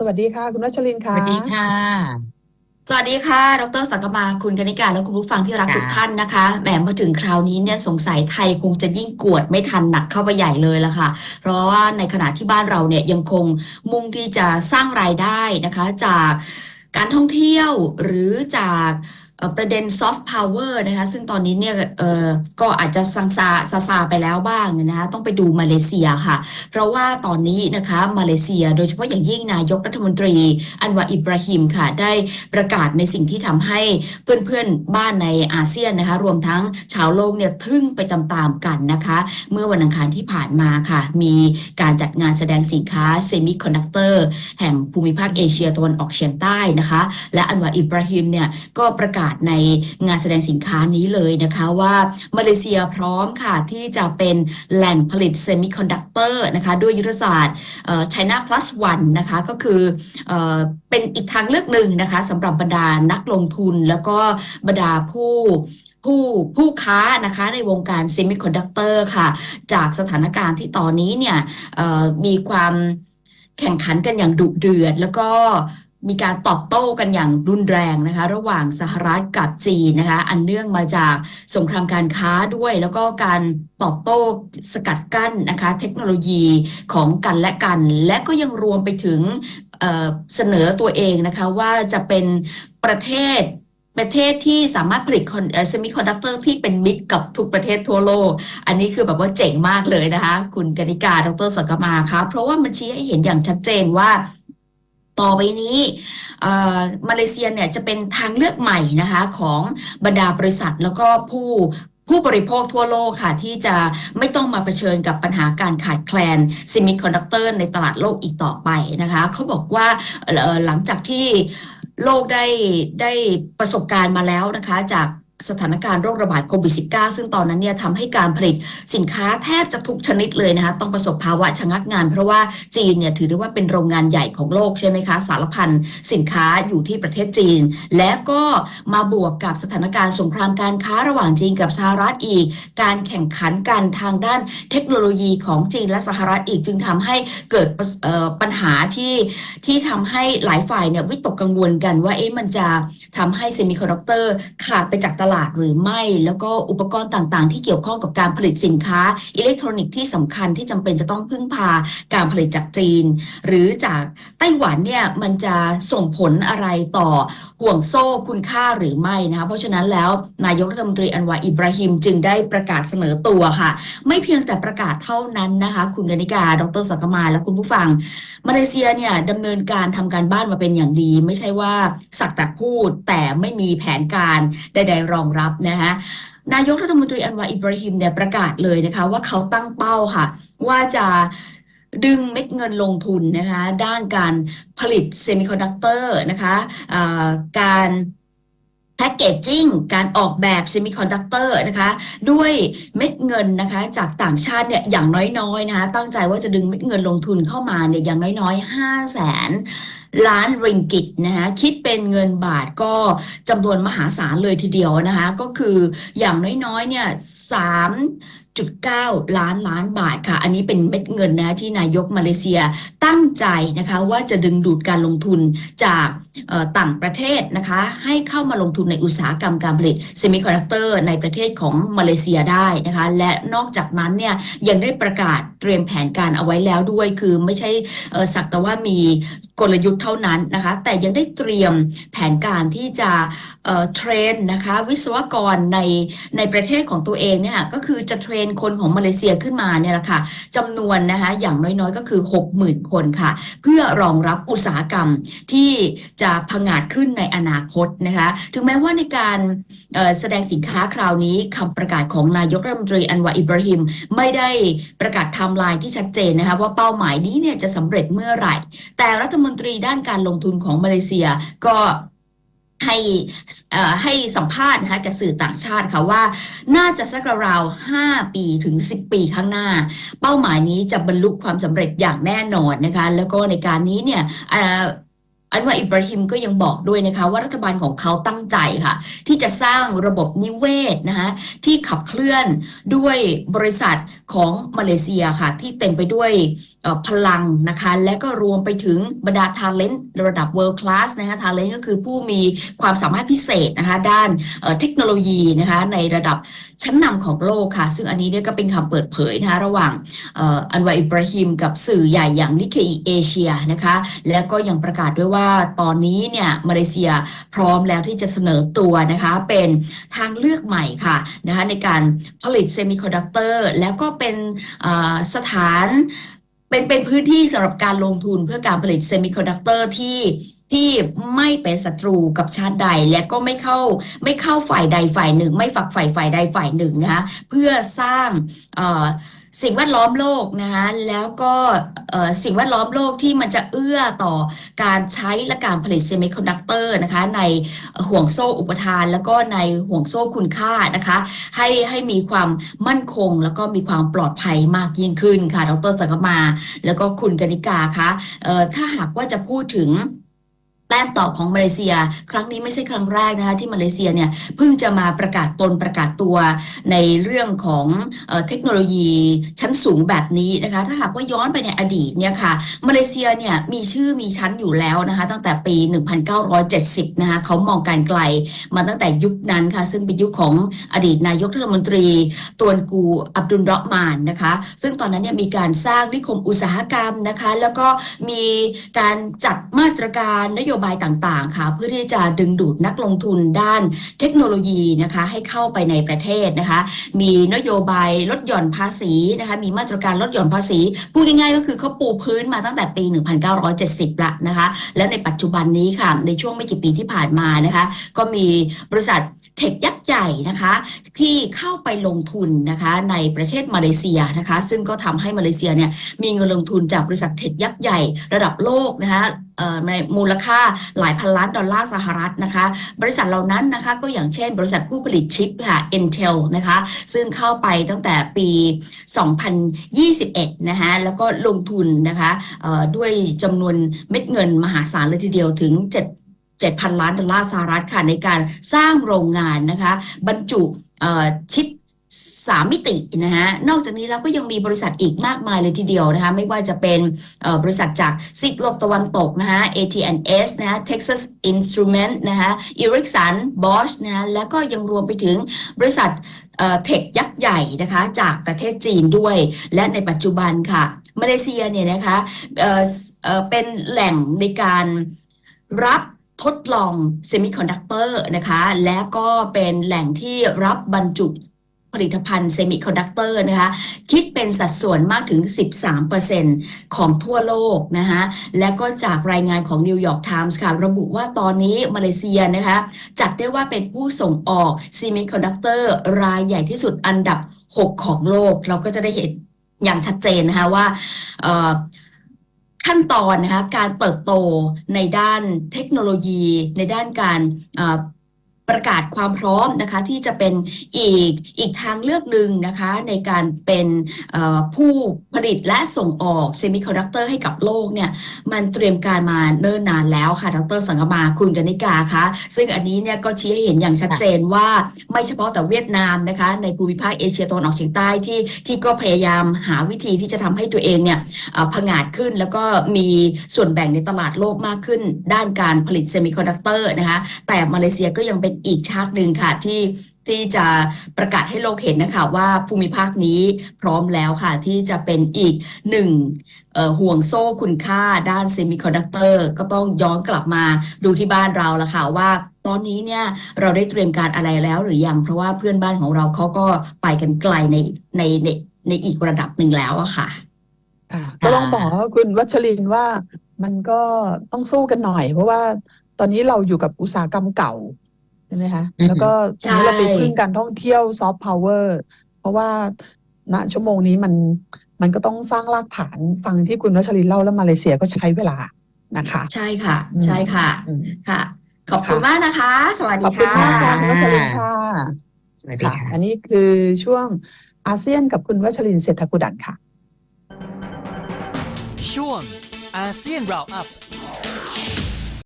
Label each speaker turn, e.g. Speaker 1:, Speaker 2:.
Speaker 1: สวัสดีค่ะ คุณวัชรินทร์
Speaker 2: ส
Speaker 1: ค่ะ
Speaker 2: วัสดีค่ะ
Speaker 3: สวัสดีค่ะ ดรสังกมาคุณกนิการและคุณผู้ฟังที่รัก
Speaker 2: ค่ะ
Speaker 3: ทุกท่านนะคะ แหมมาถึงคราวนี้เนี่ยสงสัยไทยคงจะยิ่งกวดไม่ทันหนักเข้าไปใหญ่เลยละค่ะ เพราะว่าในขณะที่บ้านเราเนี่ยยังคงมุ่งที่จะสร้างรายได้นะคะ จากการท่องเที่ยวหรือจากเอ่อ ประเด็นซอฟต์พาวเวอร์นะคะซึ่งตอนนี้เนี่ยก็อาจจะซังซาซาซาไปแล้วบ้างเนี่ยนะคะต้องไปดูมาเลเซียค่ะ เพราะว่าตอนนี้นะคะมาเลเซีย โดยเฉพาะอย่างยิ่งนายกรัฐมนตรีอันวาอิบราฮิมค่ะได้ประกาศในสิ่งที่ทำให้เพื่อนๆบ้านในอาเซียนนะคะรวมทั้งชาวโลกเนี่ยทึ่งไปตามๆกันนะคะ เมื่อวันอังคารที่ผ่านมาค่ะ มีการจัดงานแสดงสินค้าเซมิคอนดักเตอร์แห่งภูมิภาคเอเชียตะวันออกเฉียงใต้นะคะ และอันวาอิบราฮิมเนี่ยก็ประกาศในงานแสดงสินค้านี้เลยนะคะว่ามาเลเซียพร้อมค่ะที่จะเป็นแหล่งผลิตเซมิคอนดักเตอร์นะคะด้วยยุทธศาสตร์เอ่อ China Plus One นะคะก็คือเอเป็นอีกทางเลือกหนึ่งนะคะสำหรับบรรดานักลงทุนแล้วก็บรรดาผู้ผู้ผู้ค้านะคะในวงการเซมิคอนดักเตอร์ค่ะ จากสถานการณ์ที่ตอนนี้เนี่ยมีความแข่งขันกันอย่างดุเดือด แล้วก็ มีการตอบโต้กันอย่างรุนแรงนะคะ ระหว่างสหรัฐกับจีนนะคะ อันเนื่องมาจากสงครามการค้าด้วย แล้วก็การตอบโต้สกัดกั้นนะคะ เทคโนโลยีของกันและกัน และก็ยังรวมไปถึงเเสนอตัวเองนะคะว่าจะเป็นประเทศประเทศที่สามารถผลิตเซมิคอนดักเตอร์ที่เป็นมิตรกับทุกประเทศทั่วโลก อันนี้คือแบบว่าเจ๋งมากเลยนะคะ คุณกนิกา ดรสังกมาคะเพราะว่ามันชี้ให้เห็นอย่างชัดเจนว่า ต่อไปนี้มาเลเซียเนี่ยจะเป็นทางเลือกใหม่นะคะของบรรดาบริษัทแล้วก็ผู้ผู้บริโภคทั่วโลกค่ะ ที่จะไม่ต้องมาเผชิญกับปัญหาการขาดแคลนเซมิคอนดักเตอร์ในตลาดโลกอีกต่อไปนะคะเขาบอกว่าหลังจากที่โลกได้ได้ประสบการณ์มาแล้วนะคะจาก สถานการณ์โรคระบาดโควิด -19 ซึ่งตอนนั้นเนี่ยทำให้การผลิตสินค้าแทบจะทุกชนิดเลยนะคะต้องประสบภาวะชะงักงาน เพราะว่าจีนเนี่ยถือได้ว่าเป็นโรงงานใหญ่ของโลกใช่ไหมคะ สารพันสินค้าอยู่ที่ประเทศจีน และก็มาบวกกับสถานการณ์สงครามการค้าระหว่างจีนกับสหรัฐอีก การแข่งขันกันทางด้านเทคโนโลยีของจีนและสหรัฐอีกจึงทำให้เกิดปัญหาที่ที่ทำให้หลายฝ่ายเนี่ยวิตกกังวลกันว่าเอ๊ะมันจะทำให้เซมิคอนดักเตอร์ขาดไปจากตลาดหรือไม่ แล้วก็อุปกรณ์ต่างๆ ที่เกี่ยวข้องกับการผลิตสินค้าอิเล็กทรอนิกส์ที่สำคัญที่จำเป็นจะต้องพึ่งพาการผลิตจากจีน หรือจากไต้หวันเนี่ยมันจะส่งผลอะไรต่อห่วงโซ่คุณค่าหรือไม่นะคะเพราะฉะนั้นแล้วนายกรัฐมนตรีอันวาอิบราฮิมจึงได้ประกาศเสนอตัวค่ะ ไม่เพียงแต่ประกาศเท่านั้นนะคะ คุณกนิกา ดรสักมาและคุณผู้ฟัง มาเลเซียเนี่ยดำเนินการทำการบ้านมาเป็นอย่างดี ไม่ใช่ว่าสักแต่พูดแต่ไม่มีแผนการใดๆรองรับนะคะนายกรัฐมนตรีอันวาอิบราฮิมเนี่ยประกาศเลยนะคะ ว่าเขาตั้งเป้าค่ะ ว่าจะดึงเม็ดเงินลงทุนนะคะด้านการผลิตเซมิคอนดักเตอร์นะคะการแพคเกจจิ้งการออกแบบเซมิคอนดักเตอร์นะคะด้วยเม็ดเงินนะคะจากต่างชาติเนี่ยอย่างน้อยๆนะคะตั้งใจว่าจะดึงเม็ดเงินลงทุนเข้ามาเนี่ยอย่างน้อยๆห้าแสน ล้านริงกิตนะคะคิดเป็นเงินบาทก็จำนวนมหาศาลเลยทีเดียวนะคะ ก็คืออย่างน้อยๆเนี่ยสาม จุดเก้าล้านล้านบาทค่ะ อันนี้เป็นเม็ดเงินนะที่นายกมาเลเซียตั้งใจนะคะว่าจะดึงดูดการลงทุนจากต่างประเทศนะคะให้เข้ามาลงทุนในอุตสาหกรรมการผลิตเซมิคอนดักเตอร์ในประเทศของมาเลเซียได้นะคะและนอกจากนั้นเนี่ยยังได้ประกาศเตรียมแผนการเอาไว้แล้วด้วย คือไม่ใช่สักแต่ว่ามีกลยุทธ์เท่านั้นนะคะแต่ยังได้เตรียมแผนการที่จะเทรนนะคะวิศวกรในในประเทศของตัวเองเนี่ยก็คือจะเทรนคนของมาเลเซียขึ้นมาเนี่ยแหละค่ะจำนวนนะคะอย่างน้อยๆ ก็คือ 60,000 คนค่ะ เพื่อรองรับอุตสาหกรรมที่จะผงาดขึ้นในอนาคตนะคะถึงแม้ว่าในการแสดงสินค้าคราวนี้คำประกาศของนายกรัฐมนตรีอันวาอิบราฮิมไม่ได้ประกาศไทม์ไลน์ที่ชัดเจนนะคะว่าเป้าหมายนี้เนี่ยจะสำเร็จเมื่อไหร่ แต่รัฐมนตรีด้านการลงทุนของมาเลเซียก็ ให้ให้สัมภาษณ์นะคะกับสื่อต่างชาติค่ะว่าน่าจะสักราวๆ5ปีถึง 10 ปีข้างหน้า เป้าหมายนี้จะบรรลุความสำเร็จอย่างแน่นอนนะคะ แล้วก็ในการนี้เนี่ยอันว่าอิบราฮิมก็ยังบอกด้วยนะคะ ว่ารัฐบาลของเขาตั้งใจค่ะ ที่จะสร้างระบบนิเวศนะคะที่ขับเคลื่อนด้วยบริษัทของมาเลเซียค่ะ ที่เต็มไปด้วย พลังนะคะ และก็รวมไปถึงบรรดา talent ระดับ world class นะคะ talent ก็คือผู้มีความสามารถพิเศษนะคะด้านเทคโนโลยีนะคะในระดับชั้นนำของโลกค่ะ ซึ่งอันนี้เนี่ยก็เป็นคำเปิดเผยนะคะระหว่างอันวาอิบราฮิมกับสื่อใหญ่อย่างนิเคอีเอเชียนะคะ แล้วก็ยังประกาศด้วยว่าตอนนี้เนี่ยมาเลเซียพร้อมแล้วที่จะเสนอตัวนะคะเป็นทางเลือกใหม่ค่ะนะคะในการผลิตเซมิคอนดักเตอร์แล้วก็เป็นสถาน เป็นเป็นพื้นที่สำหรับการลงทุนเพื่อการผลิตเซมิคอนดักเตอร์ที่ที่ไม่เป็นศัตรูกับชาติใด และก็ไม่เข้าไม่เข้าฝ่ายใดฝ่ายหนึ่ง ไม่ฝักฝ่ายฝ่ายใดฝ่ายหนึ่งนะคะเพื่อสร้างเอ่อ สิ่งแวดล้อมโลกนะคะแล้วก็สิ่งแวดล้อมโลกที่มันจะเอื้อต่อการใช้และการผลิตเซมิคอนดักเตอร์นะคะในห่วงโซ่อุปทาน แล้วก็ในห่วงโซ่คุณค่านะคะ ให้ให้มีความมั่นคง แล้วก็มีความปลอดภัยมากยิ่งขึ้นค่ะดรสังกมา แล้วก็คุณกนิกาคะถ้าหากว่าจะพูดถึง แต้มต่อของมาเลเซีย ครั้งนี้ไม่ใช่ครั้งแรกนะคะที่มาเลเซียเนี่ยเพิ่งจะมาประกาศตนประกาศตัวในเรื่องของเออเทคโนโลยีชั้นสูงแบบนี้นะคะถ้าหากว่าย้อนไปในอดีตเนี่ยค่ะมาเลเซียเนี่ยมีชื่อมีชั้นอยู่แล้วนะคะตั้งแต่ปี 1970 นะคะเขามองการไกลมาตั้งแต่ยุคนั้นค่ะซึ่งเป็นยุคของอดีตนายกรัฐมนตรีตวนกูอับดุลเราะมานนะคะซึ่งตอนนั้นเนี่ยมีการสร้างนิคมอุตสาหกรรมนะคะแล้วก็มีการจัดมาตรการนโยบายต่างๆค่ะเพื่อที่จะดึงดูดนักลงทุนด้านเทคโนโลยีนะคะให้เข้าไปในประเทศนะคะ มีนโยบายลดหย่อนภาษีนะคะมีมาตรการลดหย่อนภาษีพูดง่ายๆก็คือเขาปูพื้นมาตั้งแต่ปี 1970 ละนะคะ แล้วในปัจจุบันนี้ค่ะในช่วงไม่กี่ปีที่ผ่านมานะคะ ก็มีบริษัท เทคยักษ์ใหญ่นะคะที่เข้าไปลงทุนนะคะในประเทศมาเลเซียนะคะ ซึ่งก็ทำให้มาเลเซียเนี่ยมีเงินลงทุนจากบริษัทเทคยักษ์ใหญ่ระดับโลกนะคะในมูลค่าหลายพันล้านดอลลาร์สหรัฐนะคะ บริษัทเหล่านั้นนะคะก็อย่างเช่น บริษัทผู้ผลิตชิปค่ะ Intel นะคะ ซึ่งเข้าไปตั้งแต่ปี 2021 นะคะแล้วก็ลงทุนนะคะด้วยจำนวนเม็ดเงินมหาศาลเลยทีเดียวถึง 7 7,000 ล้านดอลลาร์สหรัฐค่ะในการสร้างโรงงานนะคะบรรจุชิปสามมิตินะฮะ นอกจากนี้แล้วก็ยังมีบริษัทอีกมากมายเลยทีเดียวนะคะ ไม่ว่าจะเป็นบริษัทจากซีกโลกตะวันตกนะคะ AT&S นะะ Texas Instrument นะคะ Ericsson Bosch นะะแล้วก็ยังรวมไปถึงบริษัทเทคยักษ์ใหญ่นะคะจากประเทศจีนด้วย และในปัจจุบันค่ะ มาเลเซียเนี่ยนะคะเเเป็นแหล่งในการรับ ทดลองเซมิคอนดักเตอร์นะคะ และก็เป็นแหล่งที่รับบรรจุผลิตภัณฑ์เซมิคอนดักเตอร์นะคะ คิดเป็นสัดส่วนมากถึง 13%ของทั่วโลกนะคะและก็จากรายงานของ New York Times ค่ะ ระบุว่าตอนนี้มาเลเซียนะคะ จัดได้ว่าเป็นผู้ส่งออกเซมิคอนดักเตอร์รายใหญ่ที่สุดอันดับ 6 ของโลก เราก็จะได้เห็นอย่างชัดเจนนะคะว่า ขั้นตอนนะคะการเติบโตในด้านเทคโนโลยี ในด้านการ ประกาศความพร้อมนะคะที่จะเป็นอีกอีกทางเลือกหนึ่งนะคะในการเป็นผู้ผลิตและส่งออกเซมิคอนดักเตอร์ให้กับโลกเนี่ยมันเตรียมการมาเนิ่นนานแล้วค่ะดรสังกมาคุณกนิกาคะซึ่งอันนี้เนี่ยก็ชี้ให้เห็นอย่างชัดเจนว่าไม่เฉพาะแต่เวียดนามนะคะในภูมิภาคเอเชียตะวันออกเฉียงใต้ที่ที่ก็พยายามหาวิธีที่จะทำให้ตัวเองเนี่ยผงาดขึ้นแล้วก็มีส่วนแบ่งในตลาดโลกมากขึ้น ด้านการผลิตเซมิคอนดักเตอร์นะคะแต่มาเลเซียก็ยังเป็นอีกชาติหนึ่งค่ะที่ที่จะประกาศให้โลกเห็นนะคะว่าภูมิภาคนี้พร้อมแล้วค่ะ ที่จะเป็นอีกหนึ่งเอ่อห่วงโซ่คุณค่าด้านเซมิคอนดักเตอร์ก็ต้องย้อนกลับมาดูที่บ้านเราละค่ะว่าตอนนี้เนี่ยเราได้เตรียมการอะไรแล้วหรือยัง เพราะว่าเพื่อนบ้านของเราเขาก็ไปกันไกลในในในในอีกระดับหนึ่งแล้วอะค่ะ
Speaker 1: ค่ะก็ต้องบอกว่าคุณวัชรินทร์ว่ามันก็ต้องสู้กันหน่อย เพราะว่าตอนนี้เราอยู่กับอุตสาหกรรมเก่า ใช่ไหมคะ
Speaker 2: อืม
Speaker 1: แล้วก็
Speaker 3: ใช่
Speaker 1: ทีนี้เราไปพึ่งการท่องเที่ยวซอฟต์พาวเวอร์เพราะว่าณชั่วโมงนี้มันมันก็ต้องสร้างรากฐานฟังที่คุณวัชรินทร์เล่าแล้วมาเลเซียก็ใช้เวลานะคะ
Speaker 3: ใช่ค่ะ
Speaker 1: อืม
Speaker 3: ใช่ค่ะ
Speaker 1: อืม
Speaker 3: ค่ะ ขอบคุณ
Speaker 1: ค่ะ
Speaker 3: มากนะคะ สวัส
Speaker 1: ข
Speaker 3: ดี
Speaker 1: อบคุณ
Speaker 3: ค่ะ
Speaker 1: มากค่ะคุณวัชรินทร์ค่ะ
Speaker 2: สวัสดี
Speaker 1: ค่ะ
Speaker 2: ค่ะ
Speaker 1: อันนี้คือช่วงอาเซียนกับคุณวัชรินทร์เศรษฐกุดันค่ะ
Speaker 4: ช่วงอาเซียนราวอัพ